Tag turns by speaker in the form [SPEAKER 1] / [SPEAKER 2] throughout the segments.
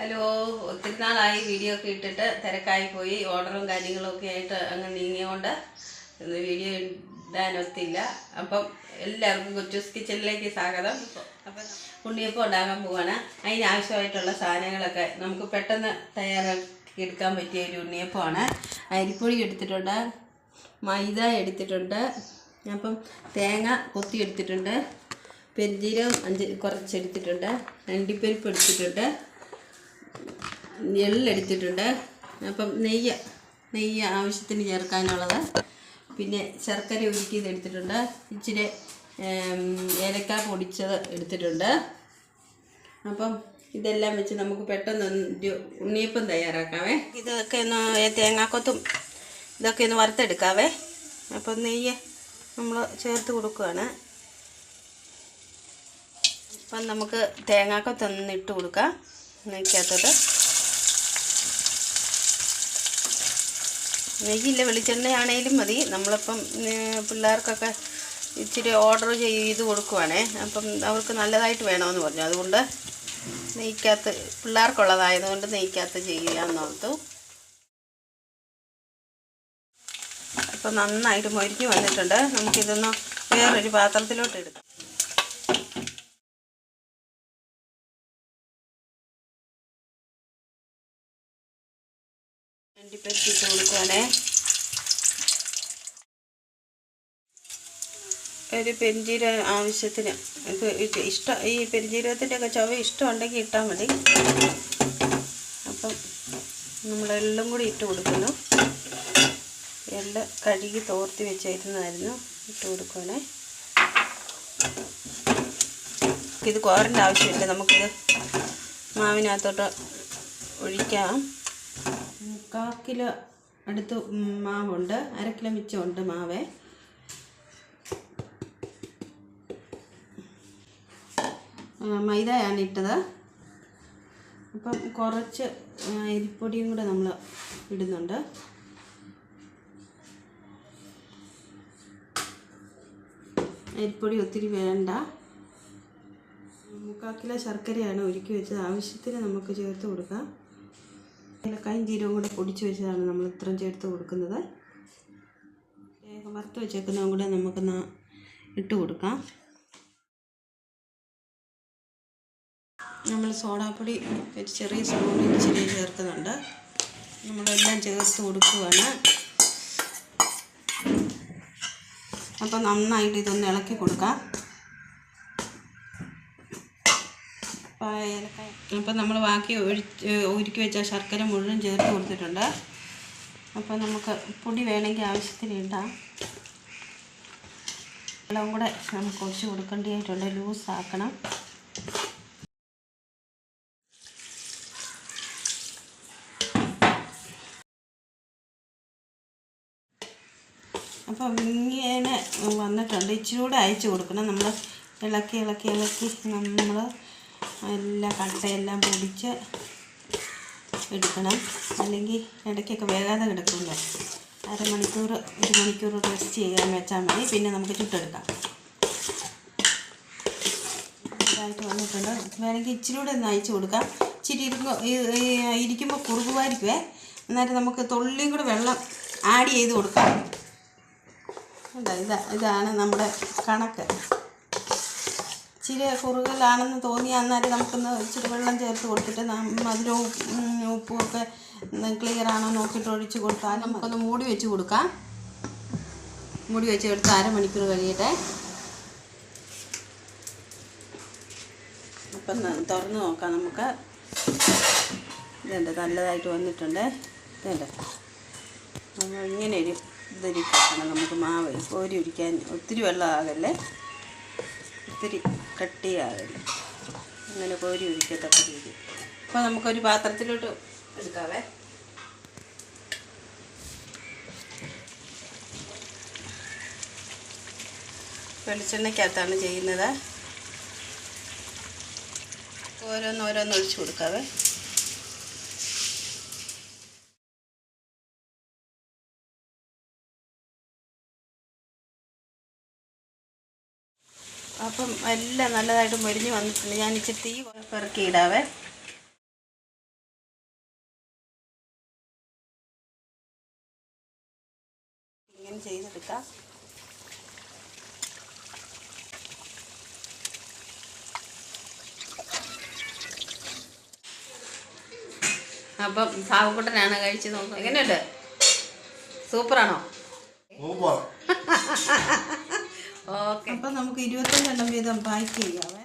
[SPEAKER 1] Hello ഒത്തിരി നാളായി video ഒക്കെ ഇട്ടിട്ട് തിരക്കായി പോയി. ഓർഡറും കാര്യങ്ങളും ഒക്കെ ആയിട്ട് അങ്ങ് നീങ്ങിയോണ്ട് വീഡിയോ ഇടാനൊത്തില്ല അപ്പം എല്ലാവർക്കും കൊച്ചു കിച്ചണിലേക്ക് സ്വാഗതം. അപ്പം ഉണ്ണിയപ്പം ഉണ്ടാക്കാൻ പോവാണ്. അതിനാവശ്യമായിട്ടുള്ള സാധനങ്ങളൊക്കെ നമുക്ക് പെട്ടെന്ന് തയ്യാറാക്കി എടുക്കാൻ പറ്റിയ ഒരു ഉണ്ണിയപ്പമാണ്. അരിപ്പൊടി എടുത്തിട്ടുണ്ട്. മൈദ എടുത്തിട്ടുണ്ട്. അപ്പം തേങ്ങ കൊത്തി എടുത്തിട്ടുണ്ട്. പെരുജീരം അഞ്ച് കുറച്ചെടുത്തിട്ടുണ്ട്. അണ്ടിപ്പരിപ്പ് എടുത്തിട്ടുണ്ട്. എള്ളെടുത്തിട്ടുണ്ട് അപ്പം നെയ്യ് നെയ്യ് ആവശ്യത്തിന് ചേർക്കാനുള്ളത്. പിന്നെ ശർക്കര ഉരുക്കിയത് എടുത്തിട്ടുണ്ട് ഇച്ചിരി ഏലക്ക പൊടിച്ചത് എടുത്തിട്ടുണ്ട്. അപ്പം ഇതെല്ലാം വെച്ച് നമുക്ക് പെട്ടെന്ന് ഒരു ഉണ്ണിയപ്പം തയ്യാറാക്കാവേ. ഇതൊക്കെ ഒന്ന് തേങ്ങാക്കൊത്തും ഇതൊക്കെ ഒന്ന് വറുത്തെടുക്കാവേ. അപ്പം നെയ്യ് നമ്മൾ ചേർത്ത് കൊടുക്കുകയാണ് അപ്പം നമുക്ക് തേങ്ങാക്കൊത്തൊന്ന് ഇട്ട് കൊടുക്കാം. നെയ്ക്കകത്തോട്ട്. നെയ്യില്ല വെളിച്ചെണ്ണയാണേലും മതി. നമ്മളിപ്പം പിള്ളേർക്കൊക്കെ ഇച്ചിരി ഓർഡർ ചെയ്ത് കൊടുക്കുവാണേ. അപ്പം അവർക്ക് നല്ലതായിട്ട് വേണമെന്ന് പറഞ്ഞു. അതുകൊണ്ട് നെയ്ക്കകത്ത് പിള്ളേർക്കുള്ളതായതുകൊണ്ട് നെയ്ക്കകത്ത് ചെയ്യാമെന്ന് അപ്പം നന്നായിട്ട് മൊരിഞ്ഞു വന്നിട്ടുണ്ട്. നമുക്കിതൊന്ന് വേറൊരു പാത്രത്തിലോട്ട് എടുക്കാം അണ്ടിപ്പരിപ്പ് ഇട്ട് കൊടുക്കുവാണേ. ഒരു പെരിഞ്ജീരകം ആവശ്യത്തിന് ഇഷ്ടം ഈ പെരിഞ്ജീരകത്തിന്റെ ഒക്കെ ചുവ ഇഷ്ടമുണ്ടെങ്കിൽ ഇട്ടാൽ മതി. അപ്പം നമ്മളെല്ലാം കൂടി ഇട്ട് കൊടുക്കുന്നു. എല്ലാം കഴുകി തോർത്തി വെച്ചിരുന്നതായിരുന്നു. ഇട്ട് കൊടുക്കുവാണേ. ഇത് കോറിന്റെ ആവശ്യമില്ല. നമുക്കിത് മാവിനകത്തോട്ട് ഒഴിക്കാം. മുക്കാൽ കിലോ അടുത്ത് മാവുണ്ട്. അര കിലോ മിച്ചമുണ്ട് മാവേ. മൈദയാണ് ഇട്ടത്. അപ്പം കുറച്ച് അരിപ്പൊടിയും കൂടെ നമ്മൾ ഇടുന്നുണ്ട്. അരിപ്പൊടി ഒത്തിരി വേണ്ട. മുക്കാൽ കിലോ ശർക്കരയാണ് ഒരുക്കി വെച്ചത്. ആവശ്യത്തിന് നമുക്ക് ചേർത്ത് കൊടുക്കാം. ഏലക്കായും ജീരവും കൂടെ പൊടിച്ച് വെച്ചതാണ് നമ്മൾ ഇത്രയും ചേർത്ത് കൊടുക്കുന്നത്. വറുത്ത് വെച്ചേക്കുന്നതും കൂടെ നമുക്ക് ഇട്ട് കൊടുക്കാം. നമ്മൾ സോഡാപ്പൊടി ഒരു ചെറിയ സ്പൂൺ ഇച്ചിരി ചേർക്കുന്നുണ്ട്. നമ്മളെല്ലാം ചേർത്ത് കൊടുക്കുകയാണ് അപ്പോൾ നന്നായിട്ട് ഇതൊന്ന് ഇളക്കി കൊടുക്കാം. അപ്പം നമ്മൾ ബാക്കി ഒഴിച്ച് ഉരുക്കി വെച്ച ശർക്കര മുഴുവൻ ചേർത്ത് കൊടുത്തിട്ടുണ്ട്. അപ്പോൾ നമുക്ക് പൊടി വേണമെങ്കിൽ ആവശ്യത്തിന് ഇടാം. വെള്ളം കൂടെ നമുക്ക് ഒഴിച്ച് കൊടുക്കേണ്ടതായിട്ടുണ്ട്. ലൂസ് ആക്കണം അപ്പോൾ ഇങ്ങനെ വന്നിട്ടുണ്ട്. ഇച്ചിരി കൂടെ അയച്ചു കൊടുക്കണം. നമ്മൾ ഇളക്കി ഇളക്കി ഇളക്കി നമ്മൾ എല്ലാ കട്ടയെല്ലാം പൊടിച്ച് എടുക്കണം. അല്ലെങ്കിൽ ഇടയ്ക്കൊക്കെ വേകാതെ കിടക്കുമല്ലോ അരമണിക്കൂർ ഒരു മണിക്കൂർ റെസ്റ്റ് ചെയ്യാൻ വെച്ചാൽ മതി. പിന്നെ നമുക്ക് ചുട്ടെടുക്കാം. ഇതായിട്ട് വന്നിട്ടുണ്ട്. വേണമെങ്കിൽ ഇച്ചിരി കൂടെ ഒന്ന് അയച്ചു കൊടുക്കാം. ഇച്ചിരി ഇരിക്കുമ്പോൾ ഇരിക്കുമ്പോൾ കുറുകുമായിരിക്കുമേ അന്നേരം നമുക്ക് തുള്ളിയും കൂടെ വെള്ളം ആഡ് ചെയ്ത് കൊടുക്കാം. ഇതാ ഇതാണ് നമ്മുടെ കണക്ക്. ഇച്ചിരി കുറുകലാണെന്ന് തോന്നി. അന്നേരം നമുക്കൊന്ന് ഇച്ചിരി വെള്ളം ചേർത്ത് കൊടുത്തിട്ട് ഉം, ഉപ്പും ഒക്കെ ക്ലിയർ ആണോ നോക്കിയിട്ട് ഒഴിച്ച് കൊടുത്താൽ നമുക്കൊന്ന് മൂടി വെച്ച് കൊടുക്കാം. മൂടി വെച്ച് എടുത്ത് അരമണിക്കൂർ കഴിയട്ടെ. അപ്പം തുറന്ന് നോക്കാം നമുക്ക്. ഇതുണ്ട് നല്ലതായിട്ട് വന്നിട്ടുണ്ട്. ഇതുണ്ട്. ഇങ്ങനെ ഒരു ഇതിരിക്കണം നമുക്ക് മാവ് കോരി ഒരിക്കാൻ ഒത്തിരി വെള്ളമാകല്ലേ ഒത്തിരി കട്ടിയാകരുത് അങ്ങനെ കോരി ഒഴിക്കത്തക്ക രീതി. അപ്പോൾ നമുക്കൊരു പാത്രത്തിലോട്ട് എടുക്കാവേ. വെളിച്ചെണ്ണയ്ക്കകത്താണ് ചെയ്യുന്നത്. ഓരോന്ന് ഓരോന്ന് ഒഴിച്ച് കൊടുക്കാവേ. അപ്പം എല്ലാം നല്ലതായിട്ട് മൊരിഞ്ഞ് വന്നിട്ടുണ്ട്. ഞാൻ ഇച്ചിരി തീ പെറുക്കി ഇടാവേ. ഇങ്ങനെ ചെയ്തെടുക്കാം. അപ്പം സാവുക്കുട്ടനാണ് കഴിച്ച് നോക്കുന്നത്. എങ്ങനെയുണ്ട്? സൂപ്പറാണോ?
[SPEAKER 2] അപ്പം നമുക്ക് ഇരുപത്തഞ്ചെണ്ണം വീതം പാക്ക് ചെയ്യാവേ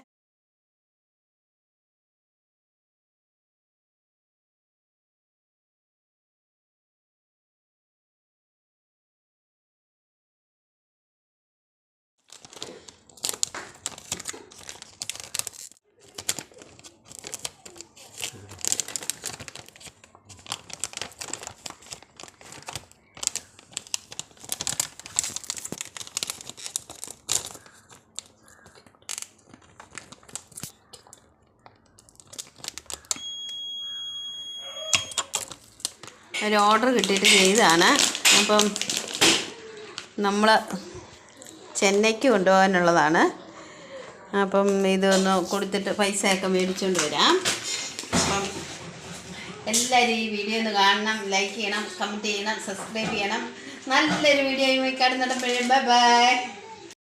[SPEAKER 1] ഒരു ഓർഡർ കിട്ടിയിട്ട് ചെയ്തതാണ്. അപ്പം നമ്മൾ ചെന്നൈക്ക് കൊണ്ടുപോകാനുള്ളതാണ്. അപ്പം ഇതൊന്ന് കൊടുത്തിട്ട് പൈസയൊക്കെ മേടിച്ചുകൊണ്ട് വരാം. അപ്പം എല്ലാവരും ഈ വീഡിയോ ഒന്ന് കാണണം ലൈക്ക് ചെയ്യണം കമന്റ് ചെയ്യണം സബ്സ്ക്രൈബ് ചെയ്യണം. നല്ലൊരു വീഡിയോയുമായി കാണുന്നിടപ്പോഴും ബൈ ബൈ